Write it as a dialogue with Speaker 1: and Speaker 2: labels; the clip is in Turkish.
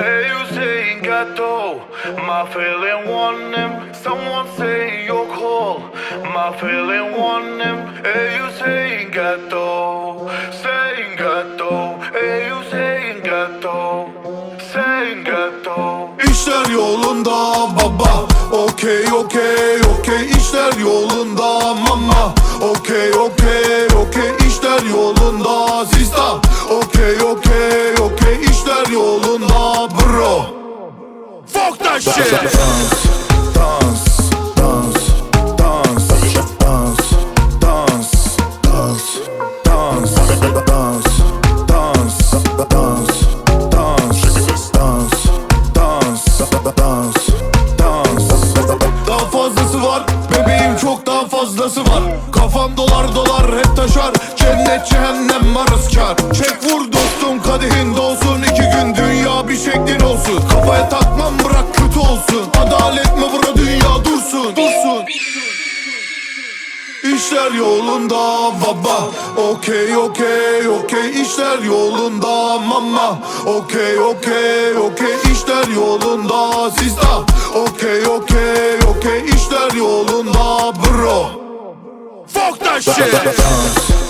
Speaker 1: Hey, you saying gato, my feeling want him. Someone say you're cold, my feeling want him. Hey, you saying gato, saying gato. Hey, you saying gato, saying gato.
Speaker 2: İşler yolunda baba Okey okey okey işler yolunda mama Okey okey okey işler yolunda Sista Okey okey okey işler yolunda Fuck that shit. Dans, dans, dans, dans, dans, dans, dans, dans, dans, Daha fazlası var. Bebeğim çok daha fazlası var. Kafam dolar dolar hep taşar Cennet cehennem arası kar. Çek vur dostum kadehin dolsun. İki gün dünya bir şeklin olsun. Kafaya takmam bırak kötü olsun. Adalet mi bura dünya dursun. Dursun. İşler yolunda baba. Okey okey okey. İşler yolunda mama. Okey okey okey. İşler yolunda Sista. Okey okey okey. İşler yolunda bro. Fuck that shit